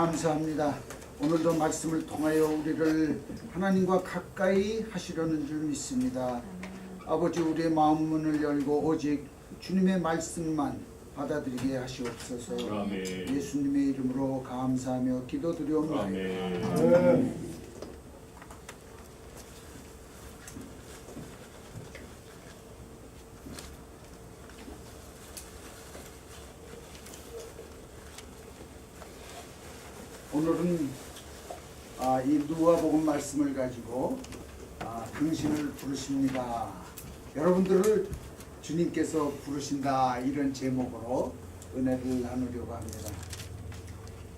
감사합니다. 오늘도 말씀을 통하여 우리를 하나님과 가까이 하시려는 줄 믿습니다. 아버지 우리의 마음 문을 열고 오직 주님의 말씀만 받아들이게 하시옵소서. 아멘. 예수님의 이름으로 감사하며 기도드리옵나이다. 아멘. 오늘은 아, 이 누가복음 말씀을 가지고 아, 당신을 부르십니다. 여러분들을 주님께서 부르신다 이런 제목으로 은혜를 나누려고 합니다.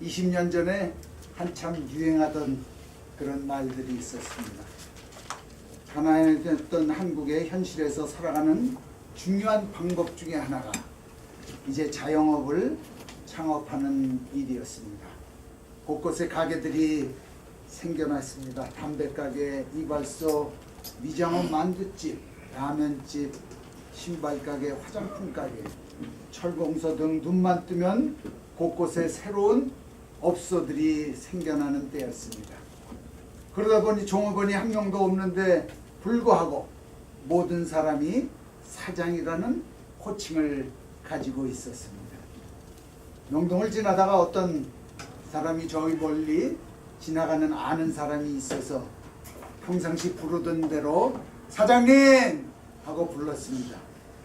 20년 전에 한참 유행하던 그런 말들이 있었습니다. 가난했던 한국의 현실에서 살아가는 중요한 방법 중에 하나가 이제 자영업을 창업하는 일이었습니다. 곳곳에 가게들이 생겨났습니다. 담배가게, 이발소, 미장원 만두집, 라면집, 신발가게, 화장품가게, 철공소 등 눈만 뜨면 곳곳에 새로운 업소들이 생겨나는 때였습니다. 그러다 보니 종업원이 한 명도 없는데 불구하고 모든 사람이 사장이라는 호칭을 가지고 있었습니다. 명동을 지나다가 어떤 사람이 저기 멀리 지나가는 아는 사람이 있어서 평상시 부르던 대로 사장님 하고 불렀습니다.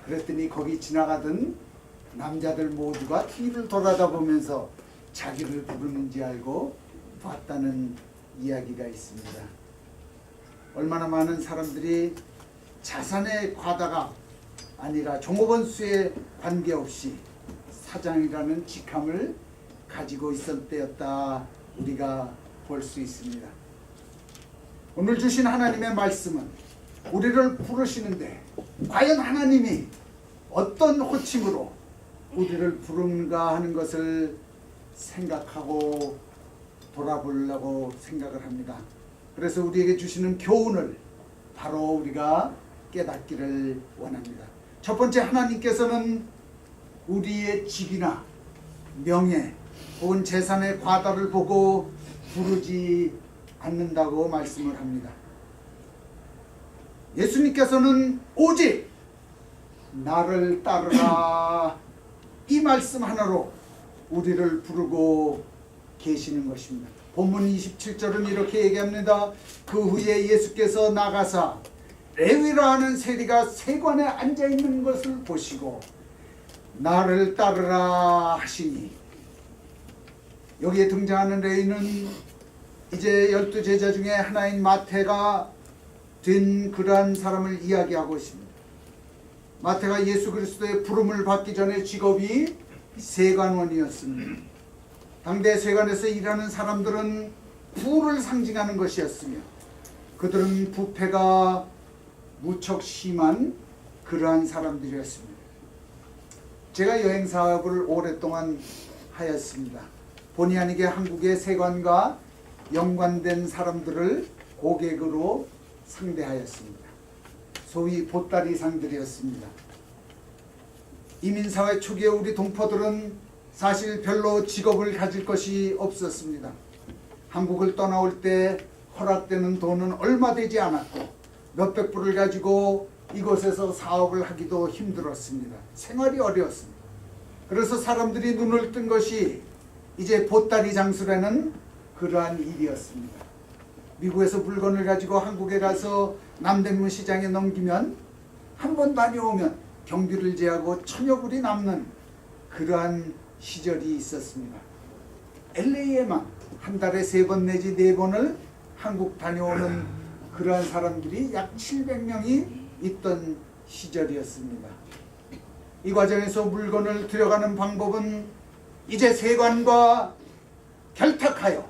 그랬더니 거기 지나가던 남자들 모두가 TV를 돌아다 보면서 자기를 부르는지 알고 봤다는 이야기가 있습니다. 얼마나 많은 사람들이 자산의 과다가 아니라 종업원 수에 관계없이 사장이라는 직함을 가지고 있을 때였다 우리가 볼 수 있습니다. 오늘 주신 하나님의 말씀은 우리를 부르시는데 과연 하나님이 어떤 호칭으로 우리를 부른가 하는 것을 생각하고 돌아보려고 생각을 합니다. 그래서 우리에게 주시는 교훈을 바로 우리가 깨닫기를 원합니다. 첫 번째 하나님께서는 우리의 직이나 명예 혹은 재산의 과다를 보고 부르지 않는다고 말씀을 합니다. 예수님께서는 오직 나를 따르라 이 말씀 하나로 우리를 부르고 계시는 것입니다. 본문 27절은 이렇게 얘기합니다. 그 후에 예수께서 나가사 레위라 하는 세리가 세관에 앉아 있는 것을 보시고 나를 따르라 하시니 여기에 등장하는 레위는 이제 열두 제자 중에 하나인 마태가 된 그러한 사람을 이야기하고 있습니다. 마태가 예수 그리스도의 부름을 받기 전에 직업이 세관원이었습니다. 당대 세관에서 일하는 사람들은 부를 상징하는 것이었으며 그들은 부패가 무척 심한 그러한 사람들이었습니다. 제가 여행 사업을 오랫동안 하였습니다. 본의 아니게 한국의 세관과 연관된 사람들을 고객으로 상대하였습니다. 소위 보따리 상들이었습니다. 이민사회 초기에 우리 동포들은 사실 별로 직업을 가질 것이 없었습니다. 한국을 떠나올 때 허락되는 돈은 얼마 되지 않았고 몇백 불을 가지고 이곳에서 사업을 하기도 힘들었습니다. 생활이 어려웠습니다. 그래서 사람들이 눈을 뜬 것이 이제 보따리 장수라는 그러한 일이었습니다. 미국에서 물건을 가지고 한국에 가서 남대문 시장에 넘기면 한 번 다녀오면 경비를 제하고 천여 불이 남는 그러한 시절이 있었습니다. LA에만 한 달에 세 번 내지 네 번을 한국 다녀오는 그러한 사람들이 약 700명이 있던 시절이었습니다. 이 과정에서 물건을 들여가는 방법은 이제 세관과 결탁하여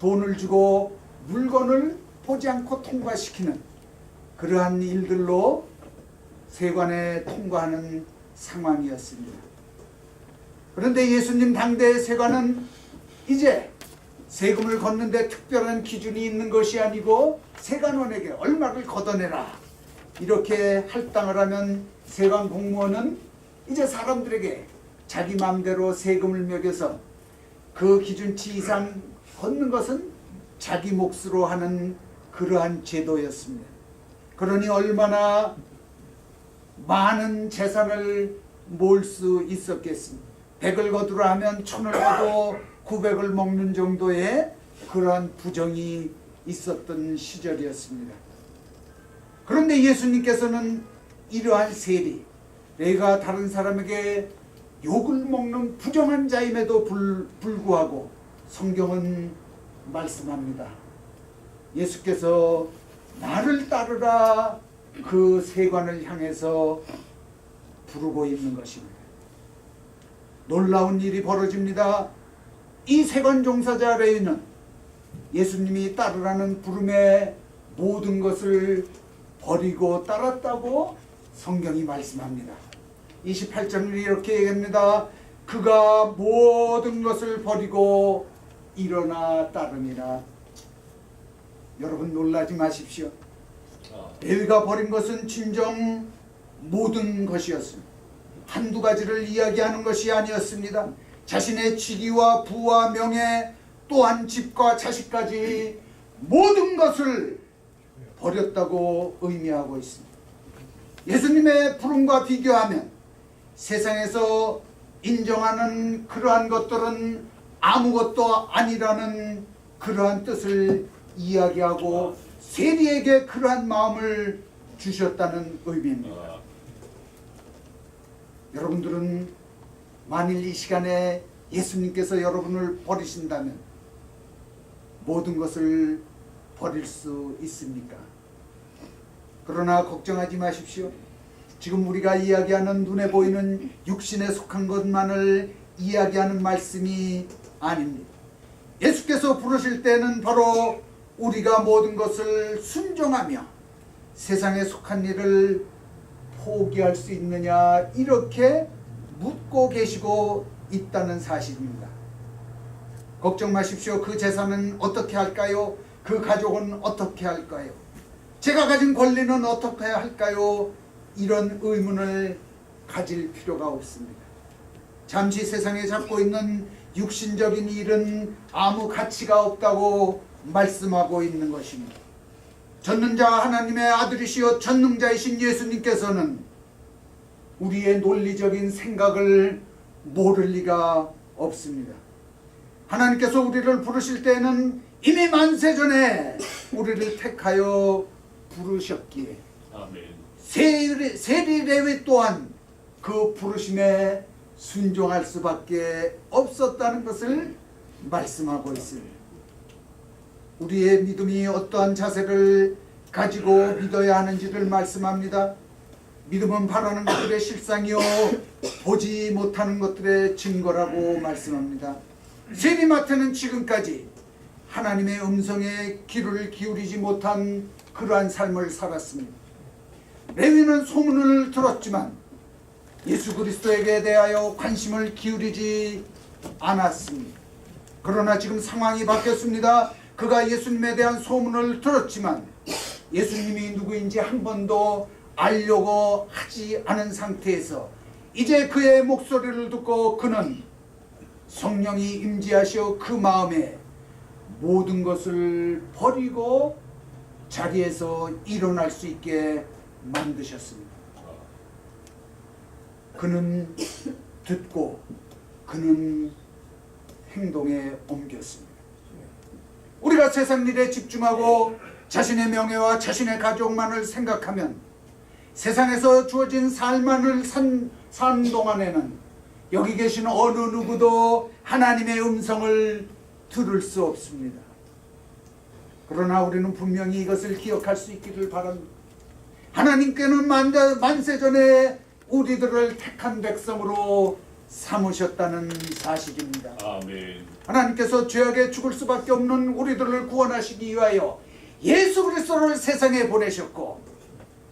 돈을 주고 물건을 보지 않고 통과시키는 그러한 일들로 세관에 통과하는 상황이었습니다. 그런데 예수님 당대의 세관은 이제 세금을 걷는데 특별한 기준이 있는 것이 아니고 세관원에게 얼마를 걷어내라 이렇게 할당을 하면 세관 공무원은 이제 사람들에게 자기 마음대로 세금을 매겨서 그 기준치 이상 걷는 것은 자기 몫으로 하는 그러한 제도였습니다. 그러니 얼마나 많은 재산을 모을 수 있었겠습니까? 백을 거두라 하면 천을 거둬 구백을 먹는 정도의 그러한 부정이 있었던 시절이었습니다. 그런데 예수님께서는 이러한 세리, 내가 다른 사람에게 욕을 먹는 부정한 자임에도 불, 불구하고 성경은 말씀합니다. 예수께서 나를 따르라 그 세관을 향해서 부르고 있는 것입니다. 놀라운 일이 벌어집니다. 이 세관 종사자 레위는 예수님이 따르라는 부름에 모든 것을 버리고 따랐다고 성경이 말씀합니다. 28절을 이렇게 얘기합니다. 그가 모든 것을 버리고 일어나 따르니라. 여러분 놀라지 마십시오. 레위가 버린 것은 진정 모든 것이었습니다. 한두 가지를 이야기하는 것이 아니었습니다. 자신의 직위와 부와 명예 또한 집과 자식까지 모든 것을 버렸다고 의미하고 있습니다. 예수님의 부름과 비교하면 세상에서 인정하는 그러한 것들은 아무것도 아니라는 그러한 뜻을 이야기하고 세리에게 그러한 마음을 주셨다는 의미입니다. 여러분들은 만일 이 시간에 예수님께서 여러분을 버리신다면 모든 것을 버릴 수 있습니까? 그러나 걱정하지 마십시오. 지금 우리가 이야기하는 눈에 보이는 육신에 속한 것만을 이야기하는 말씀이 아닙니다. 예수께서 부르실 때는 바로 우리가 모든 것을 순종하며 세상에 속한 일을 포기할 수 있느냐 이렇게 묻고 계시고 있다는 사실입니다. 걱정 마십시오. 그 재산은 어떻게 할까요? 그 가족은 어떻게 할까요? 제가 가진 권리는 어떻게 할까요? 이런 의문을 가질 필요가 없습니다. 잠시 세상에 잡고 있는 육신적인 일은 아무 가치가 없다고 말씀하고 있는 것입니다. 전능자 하나님의 아들이시여 전능자이신 예수님께서는 우리의 논리적인 생각을 모를 리가 없습니다. 하나님께서 우리를 부르실 때는 이미 만세 전에 우리를 택하여 부르셨기에 아멘. 세리, 세리 레위 또한 그 부르심에 순종할 수밖에 없었다는 것을 말씀하고 있습니다. 우리의 믿음이 어떠한 자세를 가지고 믿어야 하는지를 말씀합니다. 믿음은 바라는 것들의 실상이요 보지 못하는 것들의 증거라고 말씀합니다. 세리마태는 지금까지 하나님의 음성에 귀를 기울이지 못한 그러한 삶을 살았습니다. 레위는 소문을 들었지만 예수 그리스도에게 대하여 관심을 기울이지 않았습니다. 그러나 지금 상황이 바뀌었습니다. 그가 예수님에 대한 소문을 들었지만 예수님이 누구인지 한 번도 알려고 하지 않은 상태에서 이제 그의 목소리를 듣고 그는 성령이 임재하시어 그 마음에 모든 것을 버리고 자리에서 일어날 수 있게 만드셨습니다. 그는 듣고 그는 행동에 옮겼습니다. 우리가 세상 일에 집중하고 자신의 명예와 자신의 가족만을 생각하면 세상에서 주어진 삶만을 산, 산 동안에는 여기 계신 어느 누구도 하나님의 음성을 들을 수 없습니다. 그러나 우리는 분명히 이것을 기억할 수 있기를 바랍니다. 하나님께는 만대, 만세 전에 우리들을 택한 백성으로 삼으셨다는 사실입니다. 아멘. 하나님께서 죄악에 죽을 수밖에 없는 우리들을 구원하시기 위하여 예수 그리스도를 세상에 보내셨고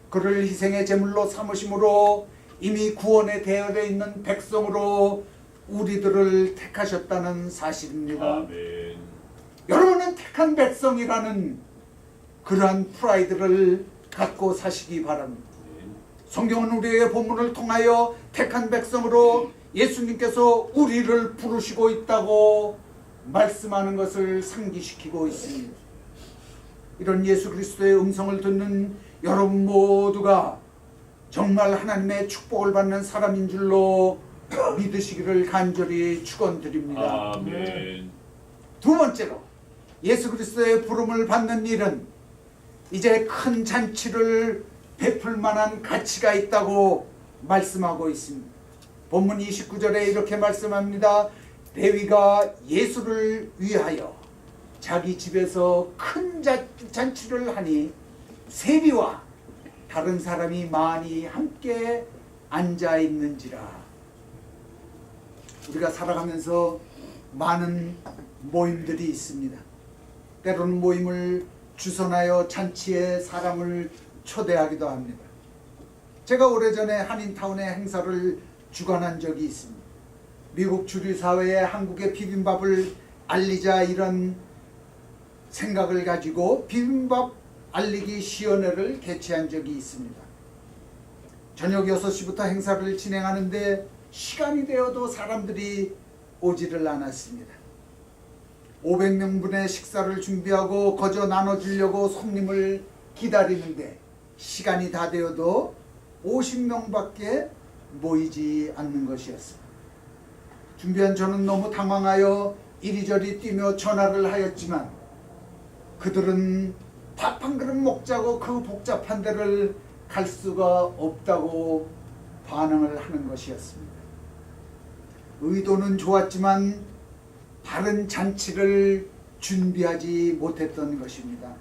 그를 희생의 제물로 삼으심으로 이미 구원에 되어 있는 백성으로 우리들을 택하셨다는 사실입니다. 아멘. 여러분은 택한 백성이라는 그러한 프라이드를 갖고 사시기 바랍니다. 성경은 우리의 본문을 통하여 택한 백성으로 예수님께서 우리를 부르시고 있다고 말씀하는 것을 상기시키고 있습니다. 이런 예수 그리스도의 음성을 듣는 여러분 모두가 정말 하나님의 축복을 받는 사람인 줄로 믿으시기를 간절히 축원드립니다. 아멘. 두 번째로 예수 그리스도의 부름을 받는 일은 이제 큰 잔치를 베풀 만한 가치가 있다고 말씀하고 있습니다. 본문 29절에 이렇게 말씀합니다. 레위가 예수를 위하여 자기 집에서 큰 자- 잔치를 하니 세리와 다른 사람이 많이 함께 앉아 있는지라. 우리가 살아가면서 많은 모임들이 있습니다. 때로는 모임을 주선하여 잔치에 사람을 초대하기도 합니다. 제가 오래전에 한인타운의 행사를 주관한 적이 있습니다. 미국 주류 사회에 한국의 비빔밥을 알리자 이런 생각을 가지고 비빔밥 알리기 시연회를 개최한 적이 있습니다. 저녁 6시부터 행사를 진행하는데 시간이 되어도 사람들이 오지를 않았습니다. 500명분의 식사를 준비하고 거저 나눠주려고 손님을 기다리는데 시간이 다 되어도 50명밖에 모이지 않는 것이었습니다. 준비한 저는 너무 당황하여 이리저리 뛰며 전화를 하였지만 그들은 밥 한 그릇 먹자고 그 복잡한 데를 갈 수가 없다고 반응을 하는 것이었습니다. 의도는 좋았지만 바른 잔치를 준비하지 못했던 것입니다.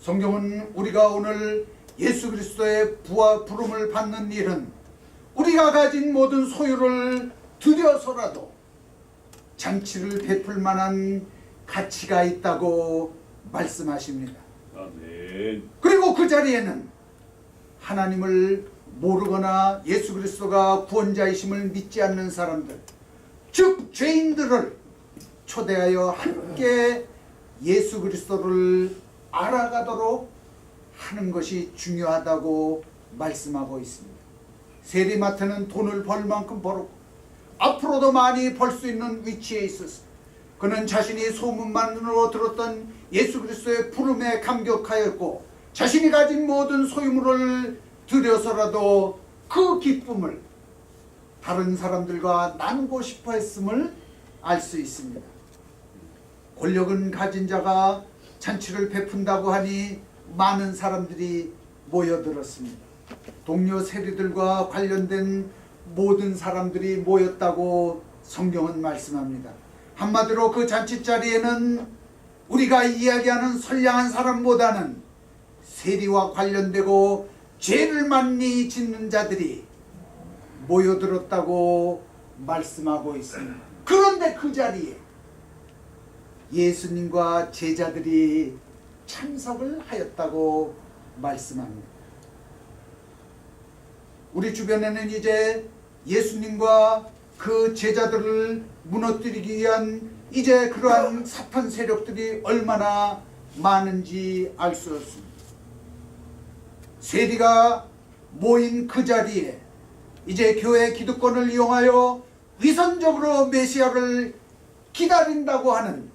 성경은 우리가 오늘 예수 그리스도의 부와 부름을 받는 일은 우리가 가진 모든 소유를 들여서라도 잔치를 베풀 만한 가치가 있다고 말씀하십니다. 아멘. 그리고 그 자리에는 하나님을 모르거나 예수 그리스도가 구원자이심을 믿지 않는 사람들, 즉 죄인들을 초대하여 함께 예수 그리스도를 알아가도록 하는 것이 중요하다고 말씀하고 있습니다. 세리마트는 돈을 벌 만큼 벌었고 앞으로도 많이 벌 수 있는 위치에 있었습니다. 그는 자신이 소문만으로 들었던 예수 그리스도의 부름에 감격하였고 자신이 가진 모든 소유물을 들여서라도 그 기쁨을 다른 사람들과 나누고 싶어 했음을 알 수 있습니다. 권력은 가진 자가 잔치를 베푼다고 하니 많은 사람들이 모여들었습니다. 동료 세리들과 관련된 모든 사람들이 모였다고 성경은 말씀합니다. 한마디로 그 잔치 자리에는 우리가 이야기하는 선량한 사람보다는 세리와 관련되고 죄를 많이 짓는 자들이 모여들었다고 말씀하고 있습니다. 그런데 그 자리에 예수님과 제자들이 참석을 하였다고 말씀합니다. 우리 주변에는 이제 예수님과 그 제자들을 무너뜨리기 위한 이제 그러한 사탄 세력들이 얼마나 많은지 알 수 없습니다. 세리가 모인 그 자리에 이제 교회 기득권을 이용하여 위선적으로 메시아를 기다린다고 하는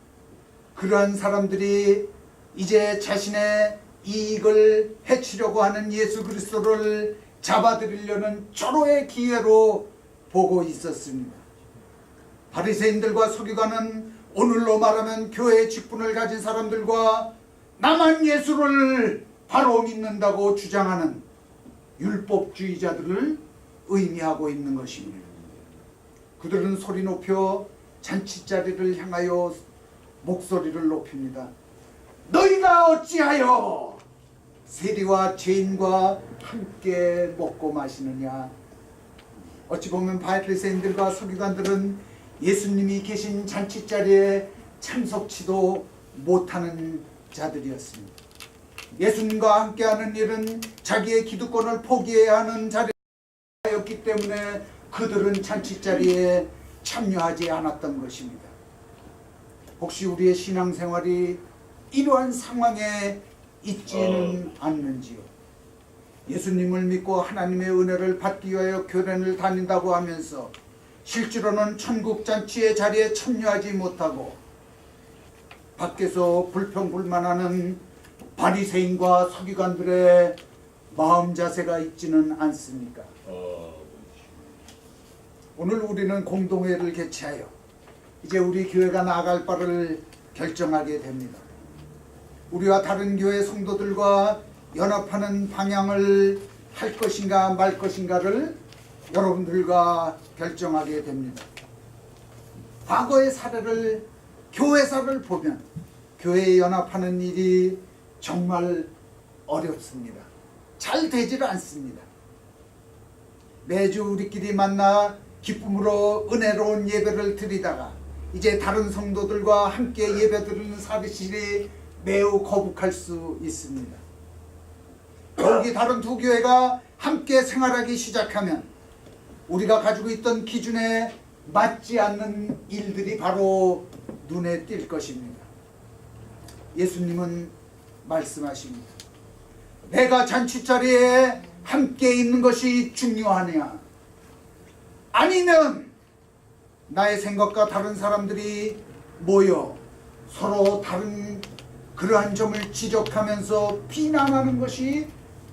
그러한 사람들이 이제 자신의 이익을 해치려고 하는 예수 그리스도를 잡아들이려는 절호의 기회로 보고 있었습니다. 바리새인들과 서기관은 오늘로 말하면 교회의 직분을 가진 사람들과 나만 예수를 바로 믿는다고 주장하는 율법주의자들을 의미하고 있는 것입니다. 그들은 소리 높여 잔치자리를 향하여 목소리를 높입니다. 너희가 어찌하여 세리와 죄인과 함께 먹고 마시느냐? 어찌 보면 바리새인들과 서기관들은 예수님이 계신 잔치 자리에 참석치도 못하는 자들이었습니다. 예수님과 함께하는 일은 자기의 기득권을 포기해야 하는 자리였기 때문에 그들은 잔치 자리에 참여하지 않았던 것입니다. 혹시 우리의 신앙생활이 이러한 상황에 있지는 않는지요? 예수님을 믿고 하나님의 은혜를 받기 위하여 교련을 다닌다고 하면서 실제로는 천국 잔치의 자리에 참여하지 못하고 밖에서 불평불만하는 바리새인과 서기관들의 마음 자세가 있지는 않습니까? 아버지 오늘 우리는 공동회를 개최하여 이제 우리 교회가 나아갈 바를 결정하게 됩니다. 우리와 다른 교회 성도들과 연합하는 방향을 할 것인가 말 것인가를 여러분들과 결정하게 됩니다. 과거의 사례를 교회사를 보면 교회에 연합하는 일이 정말 어렵습니다. 잘 되질 않습니다. 매주 우리끼리 만나 기쁨으로 은혜로운 예배를 드리다가 이제 다른 성도들과 함께 예배 드리는 사실이 매우 거북할 수 있습니다. 여기 다른 두 교회가 함께 생활하기 시작하면 우리가 가지고 있던 기준에 맞지 않는 일들이 바로 눈에 띌 것입니다. 예수님은 말씀하십니다. 내가 잔치 자리에 함께 있는 것이 중요하냐? 아니면 나의 생각과 다른 사람들이 모여 서로 다른 그러한 점을 지적하면서 비난하는 것이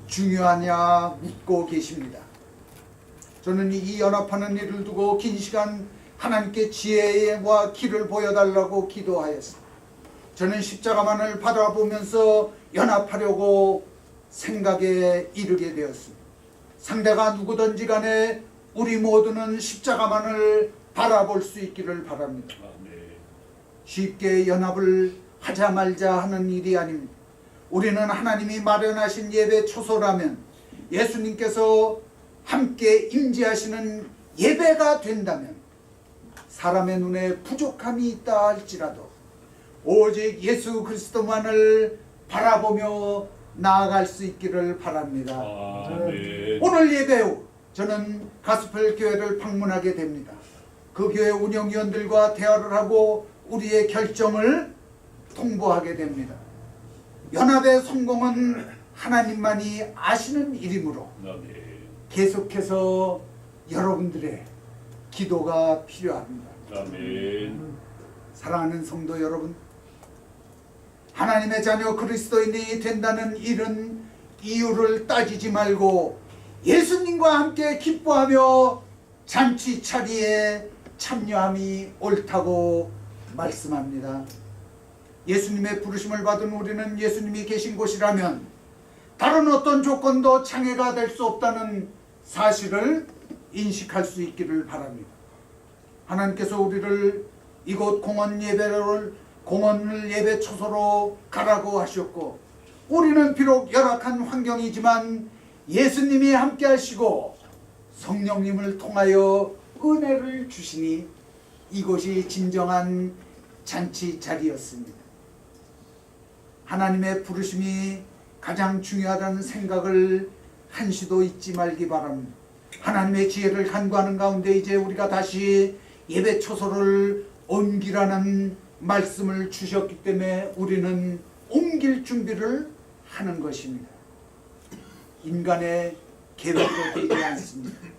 중요하냐 묻고 계십니다. 저는 이 연합하는 일을 두고 긴 시간 하나님께 지혜와 길을 보여달라고 기도하였습니다. 저는 십자가만을 바라보면서 연합하려고 생각에 이르게 되었습니다. 상대가 누구든지 간에 우리 모두는 십자가만을 바라볼 수 있기를 바랍니다. 아멘 쉽게 연합을 하자 말자 하는 일이 아닙니다. 우리는 하나님이 마련하신 예배 초소라면 예수님께서 함께 임재하시는 예배가 된다면 사람의 눈에 부족함이 있다 할지라도 오직 예수 그리스도만을 바라보며 나아갈 수 있기를 바랍니다. 아멘 오늘 예배 후 저는 가스펠 교회를 방문하게 됩니다. 그 교회 운영위원들과 대화를 하고 우리의 결정을 통보하게 됩니다. 연합의 성공은 하나님만이 아시는 일이므로 아멘 계속해서 여러분들의 기도가 필요합니다. 아멘 사랑하는 성도 여러분, 하나님의 자녀 그리스도인이 된다는 일은 이유를 따지지 말고 예수님과 함께 기뻐하며 잔치 차리에 참여함이 옳다고 말씀합니다. 예수님의 부르심을 받은 우리는 예수님이 계신 곳이라면 다른 어떤 조건도 장애가 될 수 없다는 사실을 인식할 수 있기를 바랍니다. 하나님께서 우리를 이곳 공원 예배를 공원을 예배 초소로 가라고 하셨고 우리는 비록 열악한 환경이지만 예수님이 함께 하시고 성령님을 통하여 은혜를 주시니 이곳이 진정한 잔치 자리였습니다. 하나님의 부르심이 가장 중요하다는 생각을 한시도 잊지 말기 바랍니다. 하나님의 지혜를 간구하는 가운데 이제 우리가 다시 예배 초소를 옮기라는 말씀을 주셨기 때문에 우리는 옮길 준비를 하는 것입니다. 인간의 계획으로 되지 않습니다.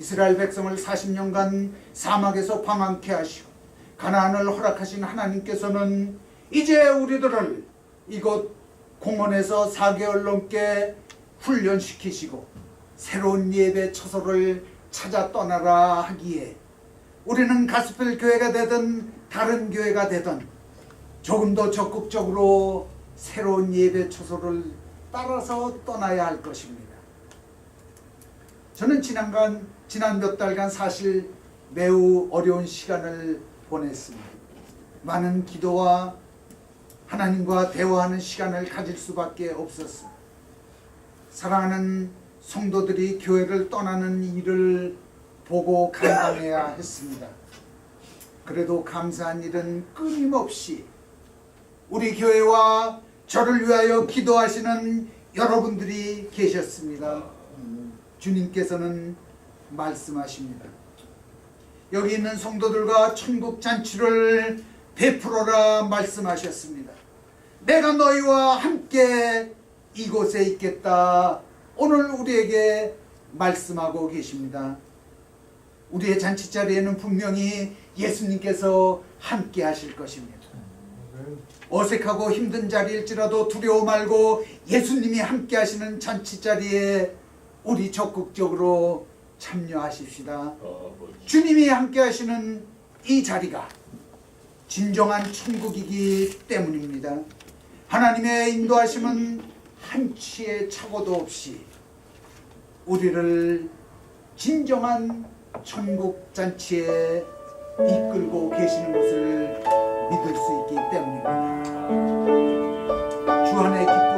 이스라엘 백성을 40년간 사막에서 방황케 하시고 가나안을 허락하신 하나님께서는 이제 우리들을 이곳 공원에서 4개월 넘게 훈련시키시고 새로운 예배 처소를 찾아 떠나라 하기에 우리는 가스펠 교회가 되든 다른 교회가 되든 조금 더 적극적으로 새로운 예배 처소를 따라서 떠나야 할 것입니다. 저는 지난간 지난 몇 달간 사실 매우 어려운 시간을 보냈습니다. 많은 기도와 하나님과 대화하는 시간을 가질 수밖에 없었습니다. 사랑하는 성도들이 교회를 떠나는 일을 보고 감당해야 했습니다. 그래도 감사한 일은 끊임없이 우리 교회와 저를 위하여 기도하시는 여러분들이 계셨습니다. 주님께서는 말씀하십니다. 여기 있는 성도들과 천국 잔치를 베풀어라 말씀하셨습니다. 내가 너희와 함께 이곳에 있겠다. 오늘 우리에게 말씀하고 계십니다. 우리의 잔치 자리에는 분명히 예수님께서 함께 하실 것입니다. 어색하고 힘든 자리일지라도 두려워 말고 예수님이 함께 하시는 잔치 자리에 우리 적극적으로 참여하십시다. 아버지 주님이 함께 하시는 이 자리가 진정한 천국이기 때문입니다. 하나님의 인도하심은 한치의 착오도 없이 우리를 진정한 천국 잔치에 이끌고 계시는 것을 믿을 수 있기 때문입니다. 주안의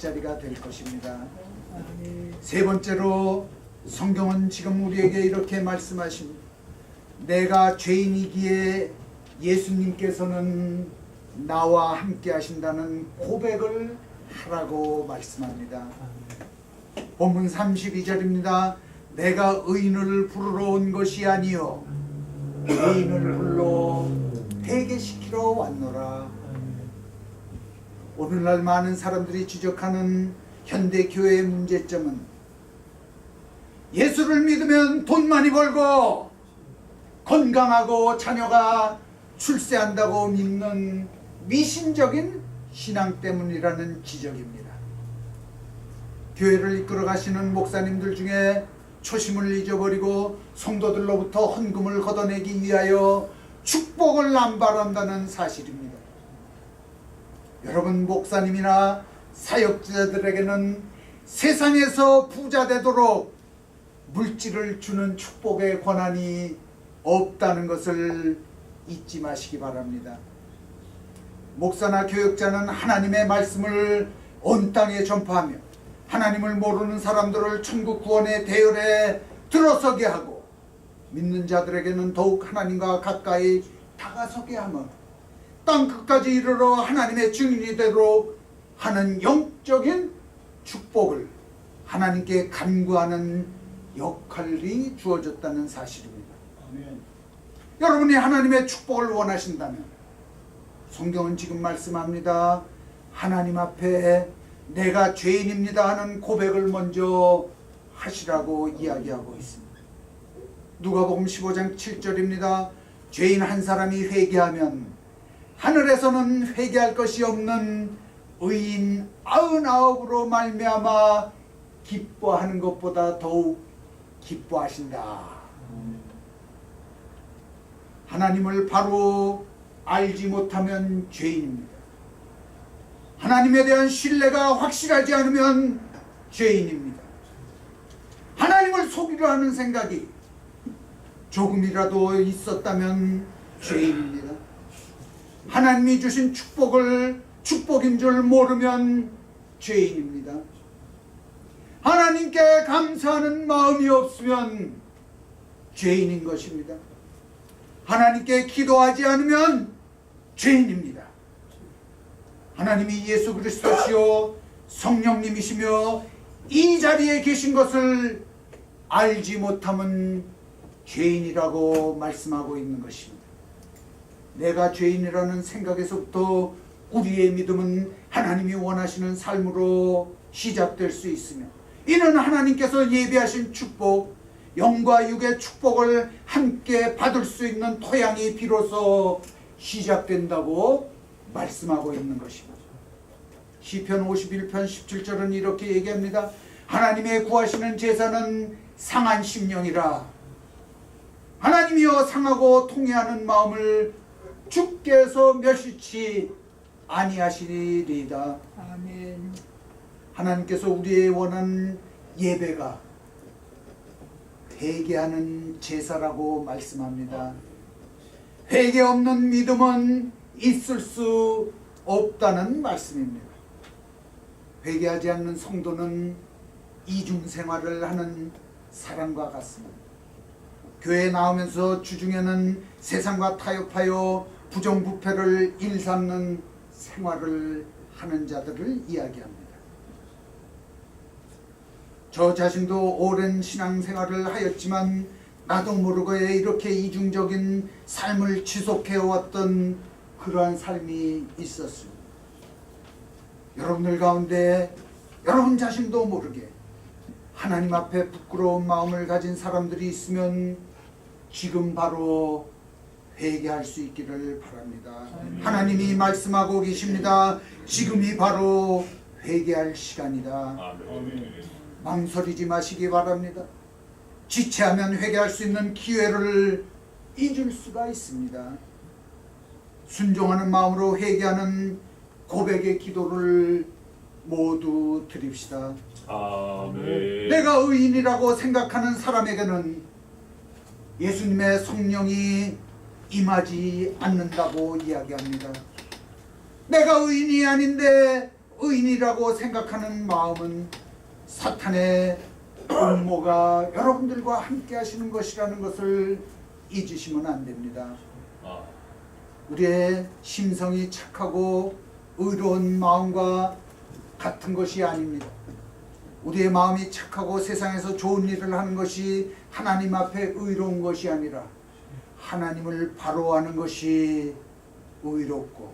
자리가 될 것입니다. 세 번째로 성경은 지금 우리에게 이렇게 말씀하십니다. 내가 죄인이기에 예수님께서는 나와 함께 하신다는 고백을 하라고 말씀합니다. 본문 32절입니다. 내가 의인을 부르러 온 것이 아니요 죄인을 불러 회개시키러 왔노라. 오늘날 많은 사람들이 지적하는 현대 교회의 문제점은 예수를 믿으면 돈 많이 벌고 건강하고 자녀가 출세한다고 믿는 미신적인 신앙 때문이라는 지적입니다. 교회를 이끌어 가시는 목사님들 중에 초심을 잊어버리고 성도들로부터 헌금을 걷어내기 위하여 축복을 남발한다는 사실입니다. 여러분 목사님이나 사역자들에게는 세상에서 부자 되도록 물질을 주는 축복의 권한이 없다는 것을 잊지 마시기 바랍니다. 목사나 교역자는 하나님의 말씀을 온 땅에 전파하며 하나님을 모르는 사람들을 천국 구원의 대열에 들어서게 하고 믿는 자들에게는 더욱 하나님과 가까이 다가서게 하며 땅 끝까지 이르러 하나님의 증인이 되도록 하는 영적인 축복을 하나님께 간구하는 역할이 주어졌다는 사실입니다. 여러분이 하나님의 축복을 원하신다면 성경은 지금 말씀합니다. 하나님 앞에 내가 죄인입니다 하는 고백을 먼저 하시라고 이야기하고 있습니다. 누가복음 15장 7절입니다. 죄인 한 사람이 회개하면 하늘에서는 회개할 것이 없는 의인 아흔아홉으로 말미암아 기뻐하는 것보다 더욱 기뻐하신다. 하나님을 바로 알지 못하면 죄인입니다. 하나님에 대한 신뢰가 확실하지 않으면 죄인입니다. 하나님을 속이려 하는 생각이 조금이라도 있었다면 죄인입니다. 하나님이 주신 축복을 축복인 줄 모르면 죄인입니다. 하나님께 감사하는 마음이 없으면 죄인인 것입니다. 하나님께 기도하지 않으면 죄인입니다. 하나님이 예수 그리스도시요 성령님이시며 이 자리에 계신 것을 알지 못함은 죄인이라고 말씀하고 있는 것입니다. 내가 죄인이라는 생각에서부터 우리의 믿음은 하나님이 원하시는 삶으로 시작될 수 있으며 이는 하나님께서 예비하신 축복, 영과 육의 축복을 함께 받을 수 있는 토양이 비로소 시작된다고 말씀하고 있는 것입니다. 시편 51편 17절은 이렇게 얘기합니다. 하나님의 구하시는 제사는 상한 심령이라 하나님이여 상하고 통회하는 마음을 주께서 멸시치 아니하시리이다. 아멘. 하나님께서 우리의 원하는 예배가 회개하는 제사라고 말씀합니다. 회개 없는 믿음은 있을 수 없다는 말씀입니다. 회개하지 않는 성도는 이중 생활을 하는 사람과 같습니다. 교회에 나오면서 주중에는 세상과 타협하여 부정부패를 일삼는 생활을 하는 자들을 이야기합니다. 저 자신도 오랜 신앙생활을 하였지만 나도 모르게 이렇게 이중적인 삶을 지속해 왔던 그러한 삶이 있었습니다. 여러분들 가운데 여러분 자신도 모르게 하나님 앞에 부끄러운 마음을 가진 사람들이 있으면 지금 바로 회개할 수 있기를 바랍니다. 하나님이 말씀하고 계십니다. 지금이 바로 회개할 시간이다. 망설이지 마시기 바랍니다. 지체하면 회개할 수 있는 기회를 잊을 수가 있습니다. 순종하는 마음으로 회개하는 고백의 기도를 모두 드립시다. 아멘. 내가 의인이라고 생각하는 사람에게는 예수님의 성령이 임하지 않는다고 이야기합니다. 내가 의인이 아닌데 의인이라고 생각하는 마음은 사탄의 음모가 여러분들과 함께 하시는 것이라는 것을 잊으시면 안 됩니다. 아, 우리의 심성이 착하고 의로운 마음과 같은 것이 아닙니다. 우리의 마음이 착하고 세상에서 좋은 일을 하는 것이 하나님 앞에 의로운 것이 아니라 하나님을 바로하는 것이 의롭고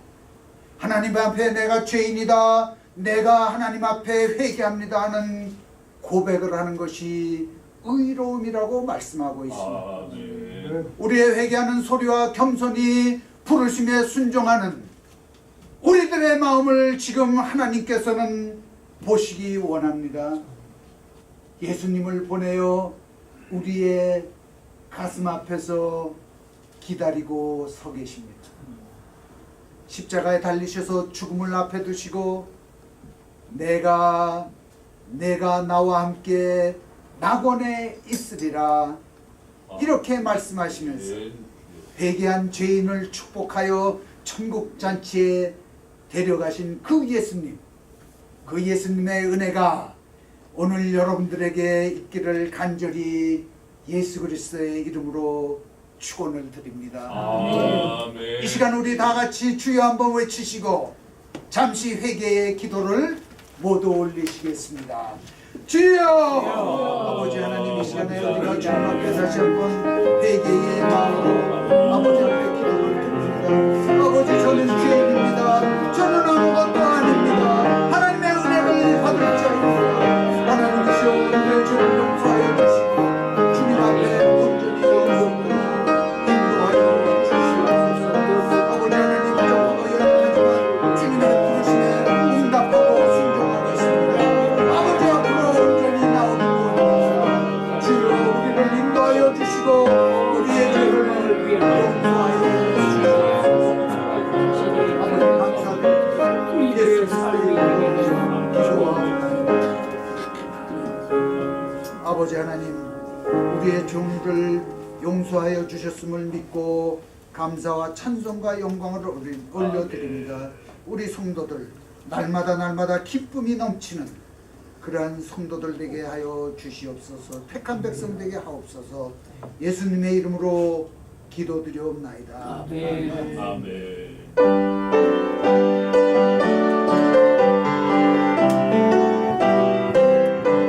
하나님 앞에 내가 죄인이다 내가 하나님 앞에 회개합니다 하는 고백을 하는 것이 의로움이라고 말씀하고 있습니다. 아멘. 우리의 회개하는 소리와 겸손히 부르심에 순종하는 우리들의 마음을 지금 하나님께서는 보시기 원합니다. 예수님을 보내어 우리의 가슴 앞에서 기다리고 서 계십니다. 십자가에 달리셔서 죽음을 앞에 두시고 내가 내가 나와 함께 낙원에 있으리라 이렇게 말씀하시면서 아멘. 회개한 죄인을 축복하여 천국 잔치에 데려가신 그 예수님, 그 예수님의 은혜가 오늘 여러분들에게 있기를 간절히 예수 그리스도의 이름으로 축원을 드립니다. 아멘. 이 시간 우리 다 같이 주여 한번 외치시고 잠시 회개의 기도를 모두 올리시겠습니다. 주여! 아버지 하나님 이 시간에 우리가 주님 앞에 다시 한번 회개의 마음으로 아버지 앞에 기도를 드립니다. 아버지 저는 죄인입니다. 저는 아무것도 찬송과 영광을 올리- 올려드립니다. 우리 성도들 날마다 날마다 기쁨이 넘치는 그러한 성도들 되게 하여 주시옵소서 택한 백성 되게 하옵소서 예수님의 이름으로 기도드리옵나이다. 아멘. 아멘.